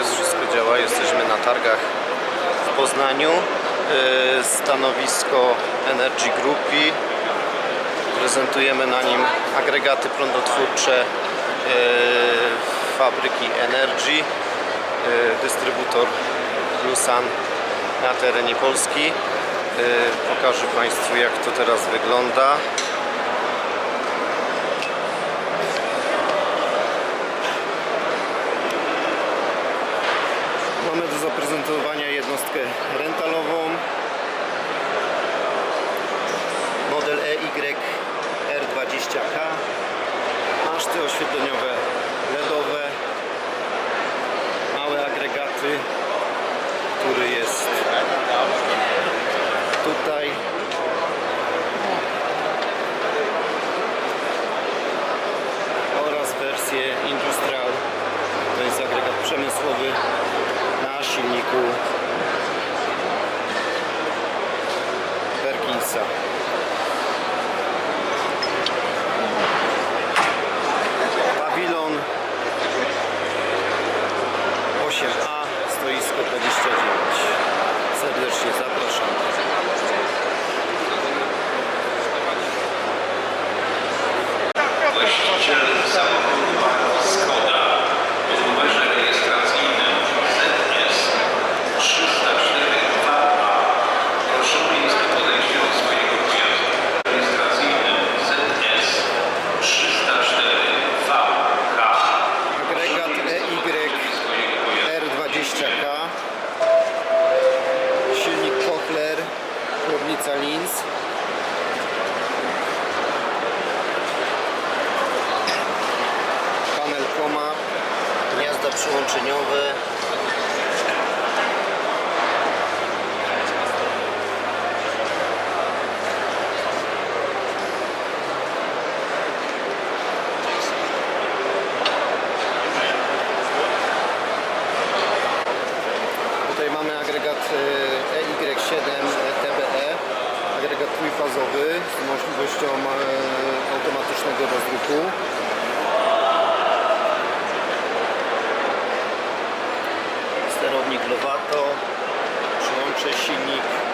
jest, wszystko działa. Jesteśmy na targach w Poznaniu. Yy, Stanowisko Energy Groupi. Prezentujemy na nim agregaty prądotwórcze yy, fabryki Energy. Yy, Dystrybutor Blusan na terenie Polski. Pokażę Państwu jak to teraz wygląda. Zaprezentowania jednostkę rentalową. Model E EY R20K. Maszty oświetleniowe LEDowe. Małe agregaty, który jest tutaj. Oraz wersję Industrial. To jest agregat przemysłowy na chłodnica Linz. Panel Koma, gniazda przyłączeniowe. Z możliwością e, automatycznego rozruchu. Sterownik Lovato, przyłącze silnik